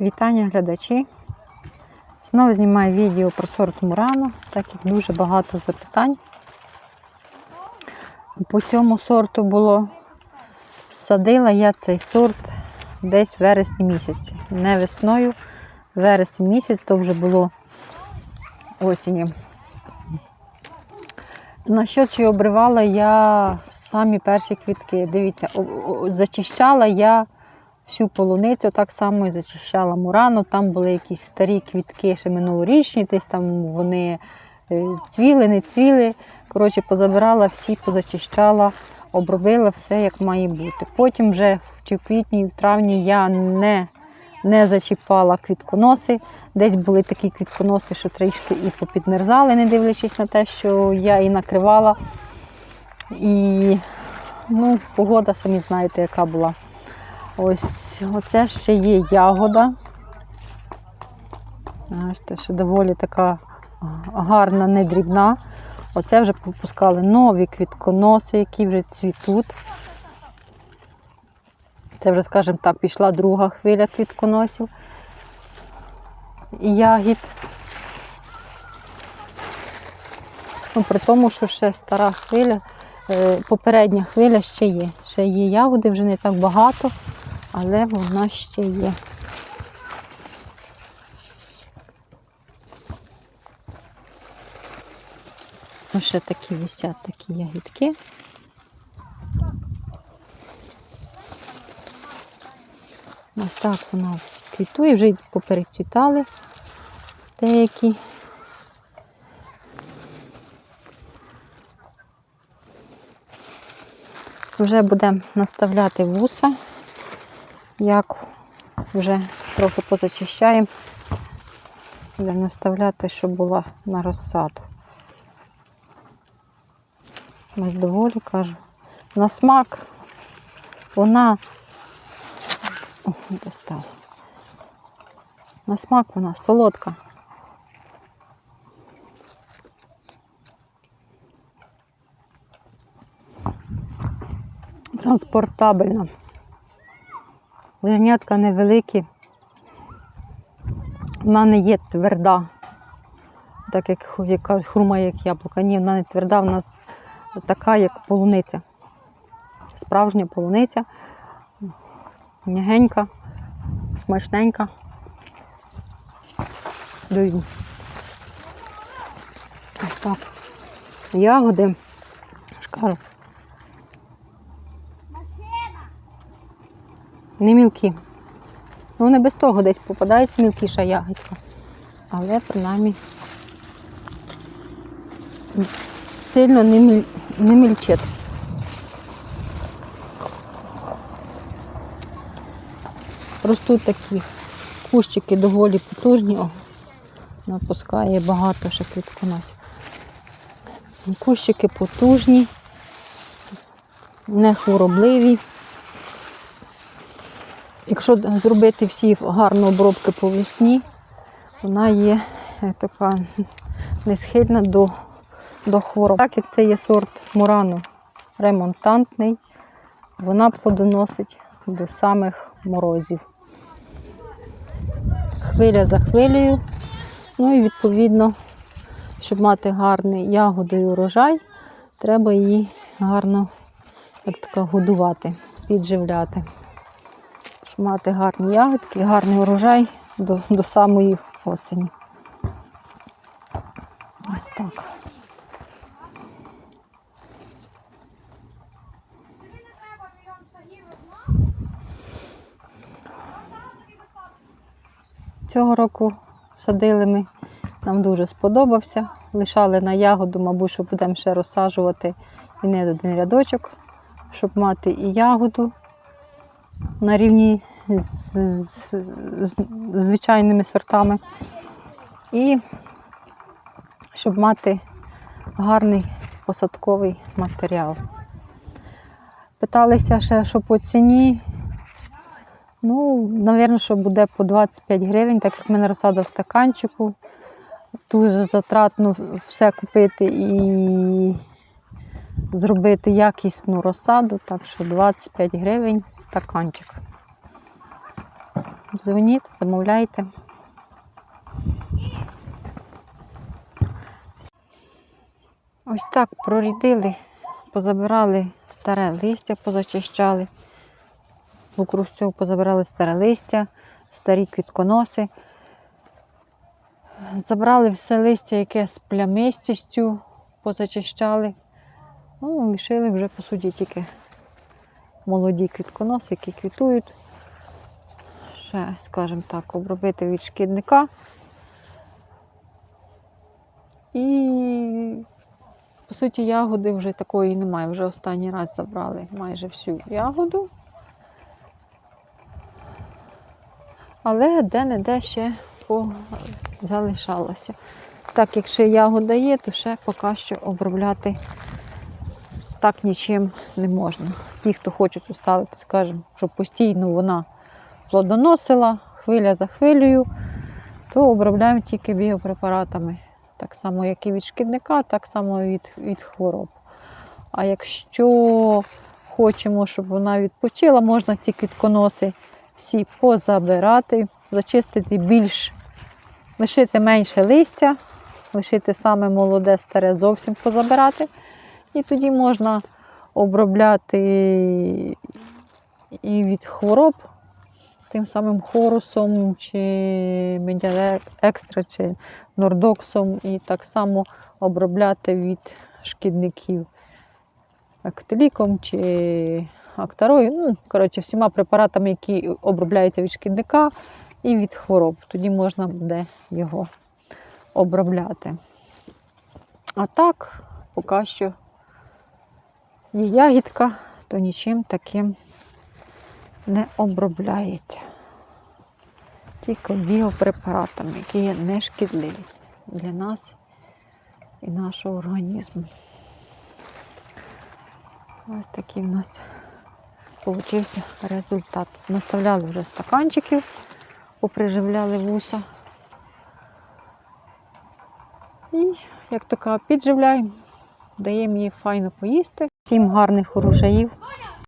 Вітання глядачі. Знову знімаю відео про сорт Мурано, так як дуже багато запитань. По цьому сорту було садила я цей сорт десь в вересні місяці. Не весною, вересень місяць, то вже було осінню. На що чи обривала я самі перші квітки? Дивіться, зачищала я всю полуницю, так само і зачищала мурану. Там були якісь старі квітки, ще минулорічні, десь там вони е, цвіли, не цвіли. Коротше, позабирала всі, позачищала, обробила все, як має бути. Потім вже в квітні, в травні я не, не зачіпала квітконоси. Десь були такі квітконоси, що трішки і попідмерзали, не дивлячись на те, що я і накривала. І ну, погода, самі знаєте, яка була. Ось оце ще є ягода. Бачите, що доволі така гарна, не дрібна. Оце вже попускали нові квітконоси, які вже цвітуть. Це вже, скажімо так, пішла друга хвиля квітконосів і ягід. Ну, при тому, що ще стара хвиля, е, попередня хвиля ще є. Ще є ягоди, вже не так багато, але вона ще є. Ось ще такі висять такі ягідки. Ось так вона квітує, вже поперецвітали деякі. Вже будемо наставляти вуса, як вже трохи позачищаємо. Будемо наставляти, щоб була на розсаду. Ось доволі кажу. На смак вона О, достала. На смак вона солодка. Транспортабельна. Зернятка невеликі. Вона не є тверда, так як ху- як кажуть, як яблука. Ні, вона не тверда, вона така, як полуниця. Справжня полуниця. М'ягенька, смачненька. Ось так. Ягоди. кажу. Не мілкі. Ну, не без того десь попадається мілкіша ягідка. Але принаймні сильно не, міль... не мільчить. Ростуть такі кущики доволі потужні. О, напускає багато ще квітконосів. Кущики потужні, не хворобливі. Якщо зробити всі гарно обробки по весні, вона є е, така не схильна до, до хвороб. Так як це є сорт мурану ремонтантний, вона плодоносить до самих морозів. Хвиля за хвилею. Ну і відповідно, щоб мати гарний ягоду і урожай, треба її гарно як така, годувати, підживляти. Мати гарні ягодки, гарний урожай до, до самої осені. Ось так. Цього року садили ми, нам дуже сподобався. Лишали на ягоду, мабуть, що будемо ще розсаджувати і не один рядочок, щоб мати і ягоду на рівні з, з, з звичайними сортами. І щоб мати гарний посадковий матеріал. Питалися ще, що по ціні. Ну, напевно, що буде по 25 гривень, так як в мене розсада в стаканчику. Дуже затратно все купити і зробити якісну розсаду, так що 25 гривень стаканчик. Дзвоніть, замовляйте. Ось так прорідили, позабирали старе листя, позачищали. Вокруг цього позабирали старе листя, старі квітконоси. Забрали все листя, яке з плямистістю, позачищали. Ну, лишили вже, по суті, тільки молоді квітконоси, які квітують. Ще, скажімо так, обробити від шкідника. І, по суті, ягоди вже такої немає. Вже останній раз забрали майже всю ягоду. Але де-не-де ще залишалося. Так, якщо ягода є, то ще поки що обробляти так нічим не можна. Ті, хто хочуть оставити, скажімо, щоб постійно вона плодоносила хвиля за хвилею, то обробляємо тільки біопрепаратами. Так само, як і від шкідника, так само від, від хвороб. А якщо хочемо, щоб вона відпочила, можна ці квітконоси всі позабирати, зачистити більш, лишити менше листя, лишити саме молоде, старе зовсім позабирати. І тоді можна обробляти і від хвороб тим самим хорусом, чи медіа екстра, чи нордоксом, і так само обробляти від шкідників актиліком чи актарою. Ну, коротше, всіма препаратами, які обробляються від шкідника і від хвороб. Тоді можна буде його обробляти. А так, поки що є ягідка, то нічим таким не обробляється. Тільки біопрепаратами, які є нешкідливі для нас і нашого організму. Ось такий в нас получився результат. Наставляли вже стаканчиків, поприживляли вуса. І, як то кажуть, підживляємо, даємо їй файно поїсти. Всім гарних урожаїв.